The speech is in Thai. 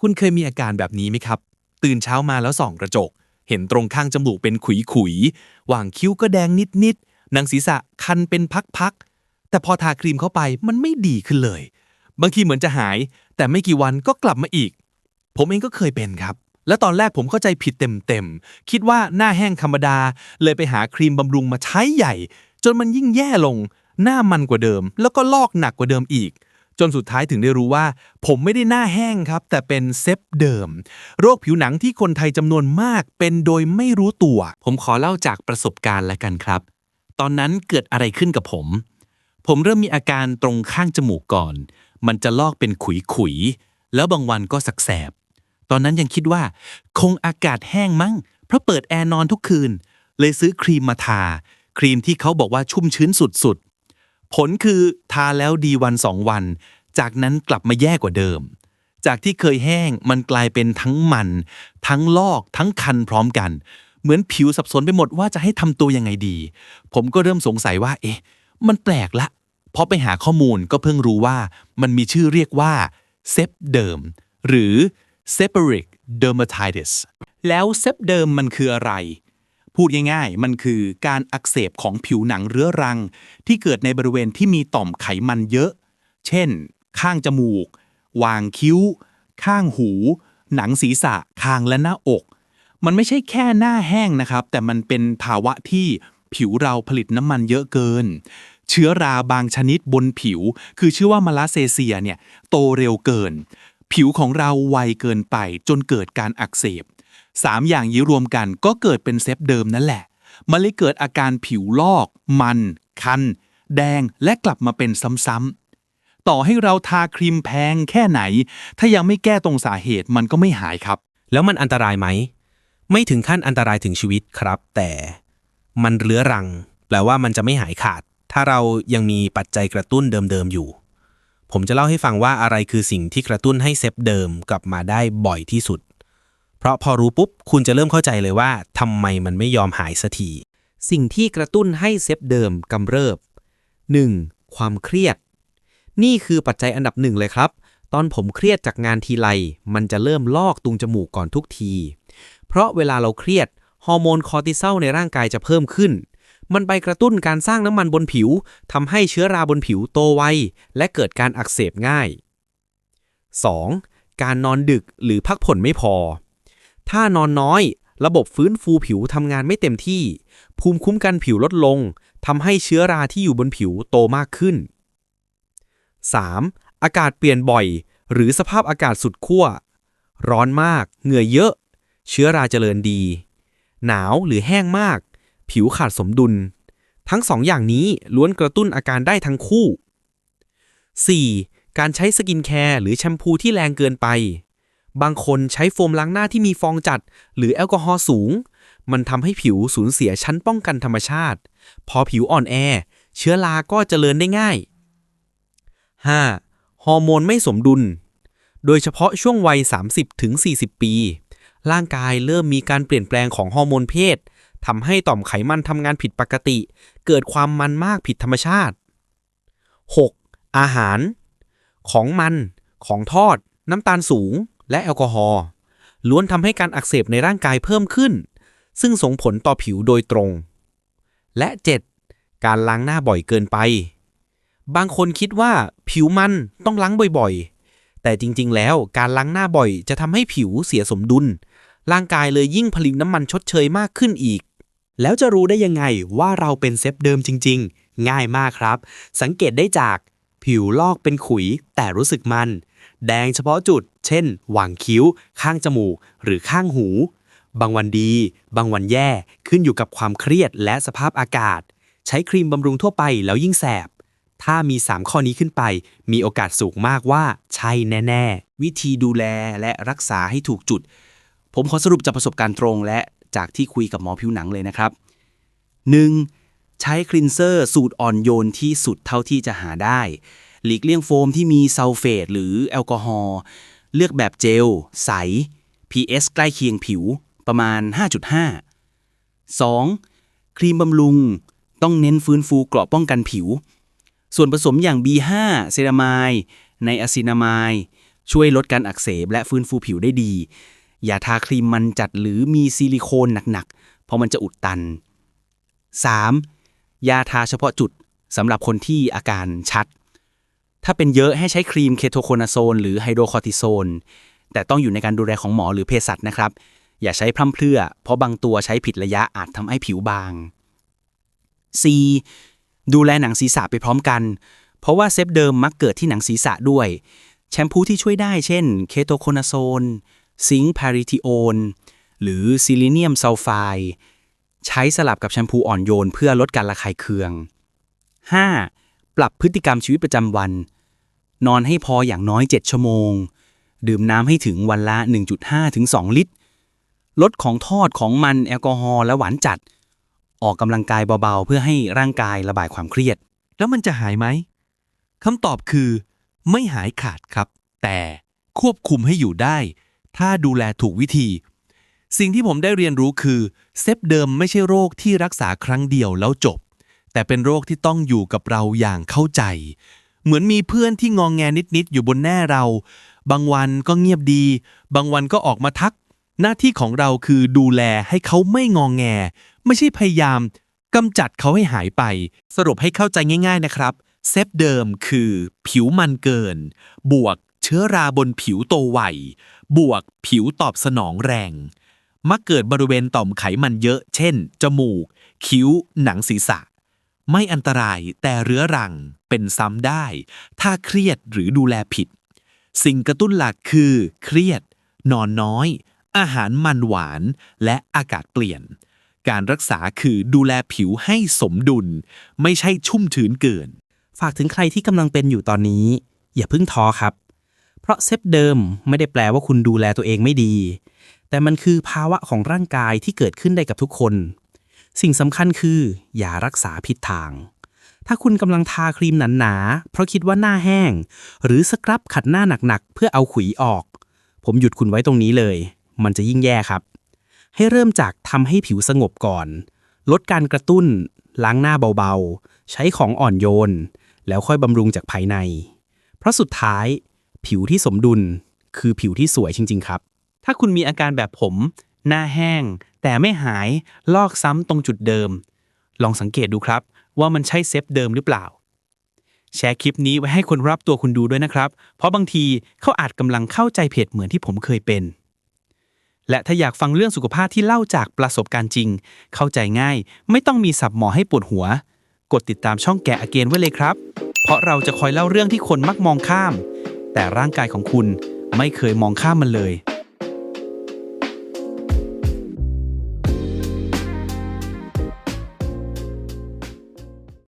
คุณเคยมีอาการแบบนี้ไหมครับ ตื่นเช้ามาแล้วส่องกระจก เห็นตรงข้างจมูกเป็นขุยๆหว่างคิ้วก็แดงนิดๆหนังศีรษะคันเป็นพักๆ แต่พอทาครีมเข้าไปมันไม่ดีขึ้นเลย บางทีเหมือนจะหาย แต่ไม่กี่วันก็กลับมาอีก ผมเองก็เคยเป็นครับ และตอนแรกผมเข้าใจผิดเต็มๆ คิดว่าหน้าแห้งธรรมดา เลยไปหาครีมบำรุงมาใช้ใหญ่ จนมันยิ่งแย่ลง หน้ามันกว่าเดิม แล้วก็ลอกหนักกว่าเดิมอีก จนสุดท้ายถึงได้รู้ว่า ผมไม่ได้หน้าแห้งครับ แต่เป็นเซฟเดิม โรคผิวหนังที่คนไทยจำนวนมากเป็นโดยไม่รู้ตัว ผมขอเล่าจากประสบการณ์ละกันครับ ตอนนั้นเกิดอะไรขึ้นกับผม ผมเริ่มมีอาการตรงข้างจมูกก่อน มันจะลอกเป็นขุยๆแล้วบางวันก็สักแสบ ตอนนั้นยังคิดว่า คงอากาศแห้งมั้ง เพราะเปิดแอร์นอนทุกคืน เลยซื้อครีมมาทา ครีมที่เขาบอกว่าชุ่มชื้นสุดๆ ผลคือทาแล้วดีวันสองวัน จากนั้นกลับมาแย่กว่าเดิม จากที่เคยแห้งมันกลายเป็นทั้งมัน ทั้งลอกทั้งคันพร้อมกัน เหมือนผิวสับสนไปหมดว่าจะให้ทำตัวยังไงดี ผมก็เริ่มสงสัยว่า เอ๊ะ มันแปลกละพอไปหาข้อมูลก็เพิ่งรู้ว่ามันมีชื่อเรียกว่าเซปเดิมหรือ seborrheic dermatitis แล้วเซฟเดิมมันคืออะไร พูดง่ายๆ มันคือการอักเสบของผิวหนังเรื้อรัง ที่เกิดในบริเวณที่มีต่อมไขมันเยอะ เช่น ข้างจมูก วางคิ้ว ข้างหู หนังศีรษะ คางและหน้าอก มันไม่ใช่แค่หน้าแห้งนะครับ แต่มันเป็นภาวะที่ผิวเราผลิตน้ำมันเยอะเกิน เชื้อราบางชนิดบนผิว คือชื่อว่ามาลาเซเซียเนี่ยโตเร็วเกิน ผิวของเราไวเกินไปจนเกิดการอักเสบ สามอย่างนี้รวมกันก็เกิดเป็นเซฟเดิมนั่นแหละ มันเลยเกิดอาการผิวลอก มัน คัน แดงและกลับมาเป็นซ้ำๆ ต่อให้เราทาครีมแพงแค่ไหน ถ้ายังไม่แก้ตรงสาเหตุมันก็ไม่หายครับ แล้วมันอันตรายไหม ไม่ถึงขั้นอันตรายถึงชีวิตครับ แต่มันเรื้อรัง แปลว่ามันจะไม่หายขาด ถ้าเรายังมีปัจจัยกระตุ้นเดิมๆอยู่ ผมจะเล่าให้ฟังว่าอะไรคือสิ่งที่กระตุ้นให้เซฟเดิมกลับมาได้บ่อยที่สุด เพราะพอรู้ปุ๊บ คุณจะเริ่มเข้าใจเลยว่าทำไมมันไม่ยอมหายสักทีสิ่งที่กระตุ้นให้เซฟเดิมกำเริบ 1. ความเครียด นี่คือปัจจัยอันดับหนึ่งเลยครับ ตอนผมเครียดจากงานทีไรมันจะเริ่มลอกตุงจมูกก่อนทุกที เพราะเวลาเราเครียด ฮอร์โมนคอร์ติซอลในร่างกายจะเพิ่มขึ้น มันไปกระตุ้นการสร้างน้ำมันบนผิวทำให้เชื้อราบนผิวโตไวและเกิดการอักเสบง่าย 2. การนอนดึกหรือพักผ่อนไม่พอ ถ้านอนน้อย ระบบฟื้นฟูผิวทำงานไม่เต็มที่ ภูมิคุ้มกันผิวลดลงทำให้เชื้อราที่อยู่บนผิวโตมากขึ้น 3. อากาศเปลี่ยนบ่อย หรือสภาพอากาศสุดขั้ว ร้อนมาก เหงื่อเยอะ เชื้อราเจริญดี หนาวหรือแห้งมาก ผิวขาดสมดุล ทั้งสองอย่างนี้ล้วนกระตุ้นอาการได้ทั้งคู่ 4. การใช้สกินแคร์หรือแชมพูที่แรงเกินไป บางคนใช้โฟมล้างหน้าที่มีฟองจัด หรือแอลกอฮอล์สูง มันทำให้ผิวสูญเสียชั้นป้องกันธรรมชาติ พอผิวอ่อนแอ เชื้อราก็เจริญได้ง่าย 5. ฮอร์โมนไม่สมดุล โดยเฉพาะช่วงวัย 30-40 ปี ร่างกายเริ่มมีการเปลี่ยนแปลงของฮอร์โมนเพศทำให้ต่อมไขมันทำงานผิดปกติ เกิดความมันมากผิดธรรมชาติ 6. อาหาร ของมัน ของทอด น้ำตาลสูง และแอลกอฮอล์ล้วนทำให้การอักเสบในร่างกายเพิ่มขึ้น ซึ่งส่งผลต่อผิวโดยตรง และ 7. การล้างหน้าบ่อยเกินไป บางคนคิดว่าผิวมันต้องล้างบ่อยๆ แต่จริงๆ แล้วการล้างหน้าบ่อยจะทำให้ผิวเสียสมดุล ร่างกายเลยยิ่งผลิตน้ำมันชดเชยมากขึ้นอีก แล้วจะรู้ได้ยังไงว่าเราเป็นเซฟเดิมจริง ๆ ง่ายมากครับ สังเกตได้จากผิวลอกเป็นขุยแต่รู้สึกมัน แดงเฉพาะจุด เช่น หว่างคิ้ว ข้างจมูก หรือข้างหู บางวันดี บางวันแย่ ขึ้นอยู่กับความเครียดและสภาพอากาศ ใช้ครีมบำรุงทั่วไปแล้วยิ่งแสบ ถ้ามี 3 ข้อนี้ขึ้นไป มีโอกาสสูงมากว่าใช่แน่ ๆ วิธีดูแลและรักษาให้ถูกจุด ผมขอสรุปจากประสบการณ์ตรงและจากที่คุยกับหมอผิวหนังเลยนะครับ 1. ใช้คลีนเซอร์สูตรอ่อนโยนที่สุดเท่าที่จะหาได้ หลีกเลี่ยงโฟมที่มีซัลเฟตหรือแอลกอฮอล์เลือกแบบเจล ใส PS ใกล้เคียงผิวประมาณ 5.5 2. ครีมบำรุง ต้องเน้นฟื้นฟูเกราะป้องกันผิว ส่วนผสมอย่าง B5 เซรามายไนอะซินามายช่วยลดการอักเสบและฟื้นฟูผิวได้ดี อย่าทาครีมมันจัดหรือมีซิลิโคนหนักๆ เพราะมันจะอุดตัน 3. ยาทาเฉพาะจุดสำหรับคนที่อาการชัด ถ้าเป็นเยอะให้ใช้ครีมเคโทโคนาโซนหรือไฮโดรคอร์ติโซน แต่ต้องอยู่ในการดูแลของหมอหรือเภสัชนะครับ อย่าใช้พร่ำเพรื่อ เพราะบางตัวใช้ผิดระยะอาจทำให้ผิวบาง C ดูแลหนังศีรษะไปพร้อมกัน เพราะว่าเซฟเดิมมักเกิดที่หนังศีรษะด้วย แชมพูที่ช่วยได้เช่นเคโตโคนาโซน ซิงค์พาริทิโอนหรือซิลิเนียมซัลไฟด์ใช้สลับกับแชมพูอ่อนโยนเพื่อลดการระคายเคือง 5. ปรับพฤติกรรมชีวิตประจำวัน นอนให้พออย่างน้อย 7 ชั่วโมง ดื่มน้ำให้ถึงวันละ 1.5 ถึง 2 ลิตร ลดของทอดของมันแอลกอฮอล์และหวานจัด ออกกำลังกายเบาๆ เพื่อให้ร่างกายระบายความเครียด แล้วมันจะหายไหมคำตอบคือ ไม่หายขาดครับ แต่ควบคุมให้อยู่ได้ ถ้าดูแลถูกวิธี สิ่งที่ผมได้เรียนรู้คือเซฟเดิมไม่ใช่โรคที่รักษาครั้งเดียวแล้วจบ แต่เป็นโรคที่ต้องอยู่กับเราอย่างเข้าใจ เหมือนมีเพื่อนที่งองแงนิดๆอยู่บนแน่เรา บางวันก็เงียบดี บางวันก็ออกมาทัก หน้าที่ของเราคือดูแลให้เขาไม่งองแง ไม่ใช่พยายามกำจัดเขาให้หายไป สรุปให้เข้าใจง่าย ๆนะครับ เซฟเดิมคือผิวมันเกิน บวกเชื้อราบนผิวโตไวบวกผิวตอบสนองแรง มักเกิดบริเวณต่อมไขมันเยอะ เช่น จมูก คิ้ว หนังศีรษะ ไม่อันตรายแต่เรื้อรังเป็นซ้ำได้ ถ้าเครียดหรือดูแลผิด สิ่งกระตุ้นหลักคือ เครียด นอนน้อย อาหารมันหวาน และอากาศเปลี่ยน การรักษาคือดูแลผิวให้สมดุล ไม่ใช่ชุ่มชื้นเกิน ฝากถึงใครที่กำลังเป็นอยู่ตอนนี้ อย่าเพิ่งท้อครับ เพราะเซฟเดิมไม่ได้แปลว่าคุณดูแลตัวเองไม่ดี แต่มันคือภาวะของร่างกายที่เกิดขึ้นได้กับทุกคน สิ่งสำคัญคือ อย่ารักษาผิดทาง ถ้าคุณกำลังทาครีมหนาๆ เพราะคิดว่าหน้าแห้ง หรือสครับขัดหน้าหนักๆ เพื่อเอาขุยออก ผมหยุดคุณไว้ตรงนี้เลย มันจะยิ่งแย่ครับ ให้เริ่มจากทำให้ผิวสงบก่อน ลดการกระตุ้น ล้างหน้าเบาๆ ใช้ของอ่อนโยน แล้วค่อยบำรุงจากภายใน เพราะสุดท้าย ผิวที่สมดุล คือผิวที่สวยจริง ๆ ครับ ถ้าคุณมีอาการแบบผม หน้าแห้ง แต่ไม่หายลอกซ้ำตรงจุดเดิม ลองสังเกตดูครับ ว่ามันใช่เซฟเดิมหรือเปล่า แชร์คลิปนี้ไว้ให้คนรอบตัวคุณดูด้วยนะครับ เพราะบางทีเขาอาจกำลังเข้าใจเพจเหมือนที่ผมเคยเป็น และถ้าอยากฟังเรื่องสุขภาพที่เล่าจากประสบการณ์จริง เข้าใจง่าย ไม่ต้องมีสับหมอให้ปวดหัว กดติดตามช่องแกะอเกนไว้เลยครับ เพราะเราจะคอยเล่าเรื่องที่คนมักมองข้าม แต่ร่างกายของคุณไม่เคยมองข้ามมันเลย